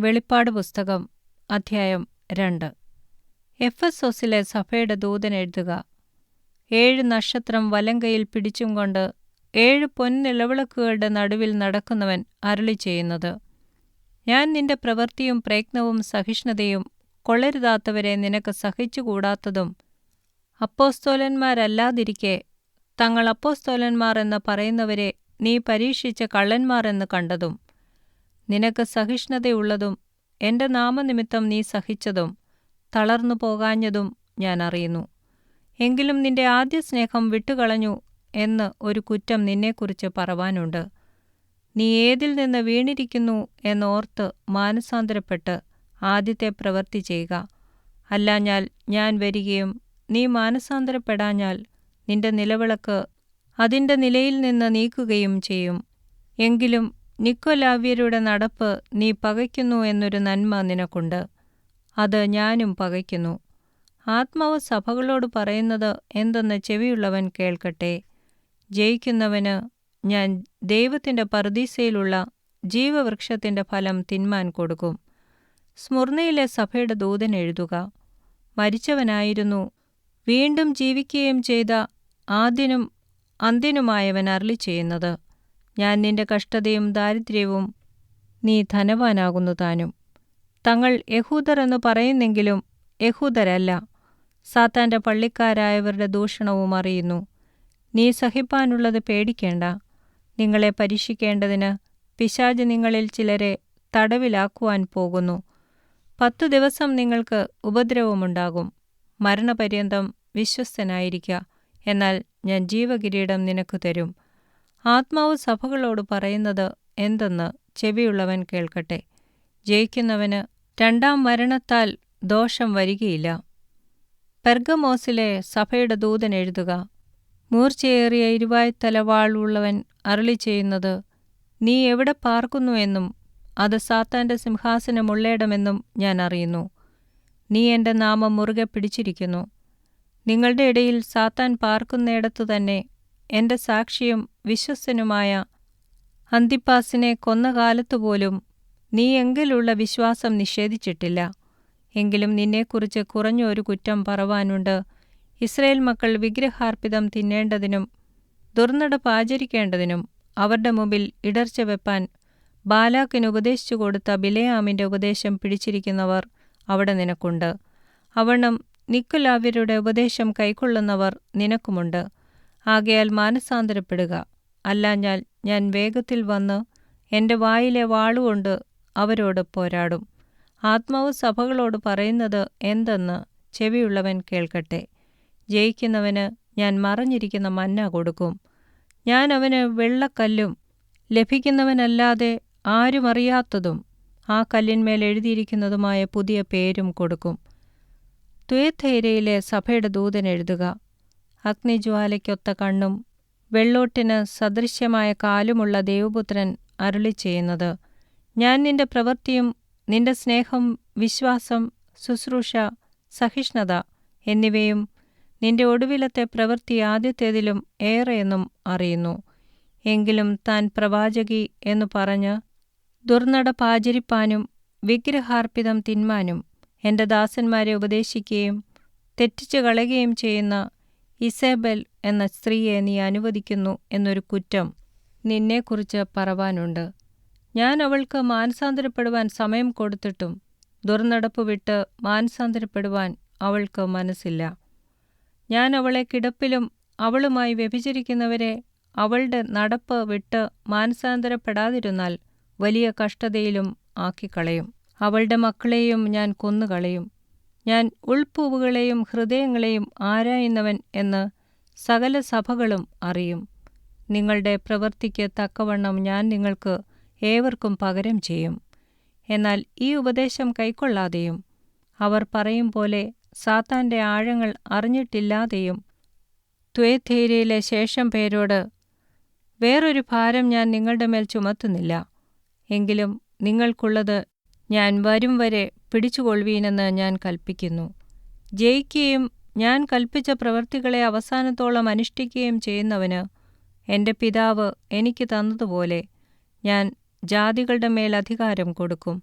വെളിപ്പാട് പുസ്തകം അധ്യായം രണ്ട്. എഫ് എസ് ഒസിലെ സഭയുടെ ദൂതൻ എഴുതുക ഏഴ് നക്ഷത്രം വലങ്കയിൽ പിടിച്ചും കൊണ്ട് ഏഴ് പൊൻനിലവിളക്കുകളുടെ നടുവിൽ നടക്കുന്നവൻ അരളി ചെയ്യുന്നത്. ഞാൻ നിന്റെ പ്രവൃത്തിയും പ്രയത്നവും സഹിഷ്ണുതയും കൊള്ളരുതാത്തവരെ നിനക്ക് സഹിച്ചുകൂടാത്തതും അപ്പോസ്തോലന്മാരല്ലാതിരിക്കെ തങ്ങൾ അപ്പോസ്തോലന്മാർ എന്ന് പറയുന്നവരെ നീ പരീക്ഷിച്ച കള്ളന്മാരെന്ന് കണ്ടതും. നിനക്ക് സഹിഷ്ണുതയുള്ളതും എന്റെ നാമനിമിത്തം നീ സഹിച്ചതും തളർന്നു പോകാഞ്ഞതും ഞാൻ അറിയുന്നു. എങ്കിലും നിന്റെ ആദ്യ സ്നേഹം വിട്ടുകളഞ്ഞു എന്ന് ഒരു കുറ്റം നിന്നെക്കുറിച്ച് പറവാനുണ്ട്. നീ ഏതിൽ നിന്ന് വീണിരിക്കുന്നു എന്നോർത്ത് മാനസാന്തരപ്പെട്ട് ആദ്യത്തെ പ്രവൃത്തി ചെയ്യുക. അല്ലാഞ്ഞാൽ ഞാൻ വരികയും നീ മാനസാന്തരപ്പെടാഞ്ഞാൽ നിന്റെ നിലവിളക്ക് അതിന്റെ നിലയിൽ നിന്ന് നീക്കുകയും ചെയ്യും. എങ്കിലും നിക്കൊലാവ്യരുടെ നടപ്പ് നീ പകയ്ക്കുന്നു എന്നൊരു നന്മ നിനക്കുണ്ട്. അത് ഞാനും പകയ്ക്കുന്നു. ആത്മാവ് സഭകളോട് പറയുന്നത് എന്തെന്ന് ചെവിയുള്ളവൻ കേൾക്കട്ടെ. ജയിക്കുന്നവന് ഞാൻ ദൈവത്തിന്റെ പർദീസയിലുള്ള ജീവവൃക്ഷത്തിന്റെ ഫലം തിന്മാൻ കൊടുക്കും. സ്മുർണയിലെ സഭയുടെ ദൂതൻ എഴുതുക മരിച്ചവനായിരുന്നു വീണ്ടും ജീവിക്കുകയും ചെയ്ത ആദ്യനും അന്ത്യനുമായവൻ അരളി ചെയ്യുന്നത് ഞാൻ നിന്റെ കഷ്ടതയും ദാരിദ്ര്യവും നീ ധനവാനാകുന്നു താനും. തങ്ങൾ യഹൂദർ എന്ന് പറയുന്നെങ്കിലും യഹൂദരല്ല. സാത്താന്റെ പള്ളിക്കാരായവരുടെ ദൂഷണവും അറിയുന്നു. നീ സഹിപ്പാനുള്ളത് പേടിക്കേണ്ട. നിങ്ങളെ പരീക്ഷിക്കേണ്ടതിന് പിശാജ് നിങ്ങളിൽ ചിലരെ തടവിലാക്കുവാൻ പോകുന്നു. പത്തു ദിവസം നിങ്ങൾക്ക് ഉപദ്രവമുണ്ടാകും. മരണപര്യന്തം വിശ്വസ്തനായിരിക്കുക എന്നാൽ ഞാൻ ജീവകിരീടം നിനക്ക് തരും. ആത്മാവ് സഭകളോട് പറയുന്നത് എന്തെന്ന് ചെവിയുള്ളവൻ കേൾക്കട്ടെ. ജയിക്കുന്നവന് രണ്ടാം മരണത്താൽ ദോഷം വരികയില്ല. പെർഗമോസിലെ സഭയുടെ ദൂതൻ എഴുതുക മൂർച്ചയേറിയ ഇരുവായ്ത്തലവാളുള്ളവൻ അരളി ചെയ്യുന്നത് നീ എവിടെ പാർക്കുന്നു എന്നും അത് സാത്താന്റെ സിംഹാസനമുള്ളയിടമെന്നും ഞാൻ അറിയുന്നു. നീ എന്റെ നാമം മുറുകെ പിടിച്ചിരിക്കുന്നു. നിങ്ങളുടെ ഇടയിൽ സാത്താൻ പാർക്കുന്നിടത്തു തന്നെ എന്റെ സാക്ഷിയും വിശ്വസ്തനുമായ അന്തിപ്പാസിനെ കൊന്ന കാലത്തുപോലും നീ എങ്കിലുള്ള വിശ്വാസം നിഷേധിച്ചിട്ടില്ല. എങ്കിലും നിന്നെക്കുറിച്ച് കുറഞ്ഞൊരു കുറ്റം പറവാനുണ്ട്. ഇസ്രയേൽ മക്കൾ വിഗ്രഹാർപ്പിതം തിന്നേണ്ടതിനും ദുർനടപ്പ് ആചരിക്കേണ്ടതിനും അവരുടെ മുമ്പിൽ ഇടർച്ച വെപ്പാൻ ബാലാക്കിന് ഉപദേശിച്ചു കൊടുത്ത ബിലയാമിന്റെ ഉപദേശം പിടിച്ചിരിക്കുന്നവർ അവിടെ നിനക്കുണ്ട്. അവണ്ണം നിക്കുലാവ്യരുടെ ഉപദേശം കൈക്കൊള്ളുന്നവർ നിനക്കുമുണ്ട്. ആകയാൽ മാനസാന്തരപ്പെടുക. അല്ലാഞ്ഞാൽ ഞാൻ വേഗത്തിൽ വന്ന് എന്റെ വായിലെ വാളുകൊണ്ട് അവരോട് പോരാടും. ആത്മാവ് സഭകളോട് പറയുന്നത് എന്തെന്ന് ചെവിയുള്ളവൻ കേൾക്കട്ടെ. ജയിക്കുന്നവന് ഞാൻ മറഞ്ഞിരിക്കുന്ന മന്ന കൊടുക്കും. ഞാൻ അവന് വെള്ളക്കല്ലും ലഭിക്കുന്നവനല്ലാതെ ആരുമറിയാത്തതും ആ കല്ലിന്മേൽ എഴുതിയിരിക്കുന്നതുമായ പുതിയ പേരും കൊടുക്കും. തുയഥൈരയിലെ സഭയുടെ ദൂതൻ എഴുതുക. അഗ്നിജ്വാലയ്ക്കൊത്ത കണ്ണും വെള്ളോട്ടിന് സദൃശ്യമായ കാലുമുള്ള ദേവപുത്രൻ അരുളി ചെയ്യുന്നത്. ഞാൻ നിന്റെ പ്രവൃത്തിയും നിന്റെ സ്നേഹം വിശ്വാസം ശുശ്രൂഷ സഹിഷ്ണുത എന്നിവയും നിന്റെ ഒടുവിലത്തെ പ്രവൃത്തി ആദ്യത്തേതിലും ഏറെയെന്നും അറിയുന്നു. എങ്കിലും താൻ പ്രവാചകി എന്നു പറഞ്ഞ് ദുർനടപ്പാചരിപ്പാനും വിഗ്രഹാർപ്പിതം തിന്മാനും എന്റെ ദാസന്മാരെ ഉപദേശിക്കുകയും തെറ്റിച്ചു കളയുകയും ചെയ്യുന്ന ഇസേബൽ എന്ന സ്ത്രീയെ നീ അനുവദിക്കുന്നു എന്നൊരു കുറ്റം നിന്നെക്കുറിച്ച് പറവാനുണ്ട്. ഞാൻ അവൾക്ക് മാനസാന്തരപ്പെടുവാൻ സമയം കൊടുത്തിട്ടും ദുർനടപ്പ് വിട്ട് മാനസാന്തരപ്പെടുവാൻ അവൾക്ക് മനസ്സില്ല. ഞാൻ അവളെ കിടപ്പിലും അവളുമായി വ്യഭിചരിക്കുന്നവരെ അവളുടെ നടപ്പ് വിട്ട് മാനസാന്തരപ്പെടാതിരുന്നാൽ വലിയ കഷ്ടതയിലും ആക്കിക്കളയും. അവളുടെ മക്കളെയും ഞാൻ കൊന്നുകളയും. ഞാൻ ഉൾപ്പൂവുകളെയും ഹൃദയങ്ങളെയും ആരായുന്നവൻ എന്ന് സകല സഭകളും അറിയും. നിങ്ങളുടെ പ്രവൃത്തിക്ക് തക്കവണ്ണം ഞാൻ നിങ്ങൾക്ക് ഏവർക്കും പകരം ചെയ്യും. എന്നാൽ ഈ ഉപദേശം കൈക്കൊള്ളാതെയും അവർ പറയും പോലെ സാത്താന്റെ ആഴങ്ങൾ അറിഞ്ഞിട്ടില്ലാതെയും ത്വേധൈര്യയിലെ ശേഷം പേരോട് വേറൊരു ഭാരം ഞാൻ നിങ്ങളുടെ മേൽ ചുമത്തുന്നില്ല. എങ്കിലും നിങ്ങൾക്കുള്ളത് ഞാൻ വരും വരെ പിടിച്ചുകൊള്ളുവീനെന്ന് ഞാൻ കൽപ്പിക്കുന്നു. ജയിക്കുകയും ഞാൻ കൽപ്പിച്ച പ്രവൃത്തികളെ അവസാനത്തോളം അനുഷ്ഠിക്കുകയും ചെയ്യുന്നവന് എന്റെ പിതാവ് എനിക്ക് തന്നതുപോലെ ഞാൻ ജാതികളുടെ മേൽ അധികാരം കൊടുക്കും.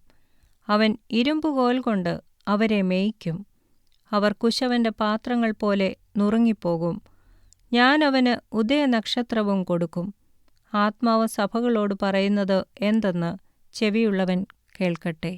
അവൻ ഇരുമ്പുകോൽ കൊണ്ട് അവരെ മേയ്ക്കും. അവർ കുശവന്റെ പാത്രങ്ങൾ പോലെ നുറുങ്ങിപ്പോകും. ഞാൻ അവന് ഉദയനക്ഷത്രവും കൊടുക്കും. ആത്മാവ് സഭകളോട് പറയുന്നത് എന്തെന്ന് ചെവിയുള്ളവൻ കേൾക്കട്ടെ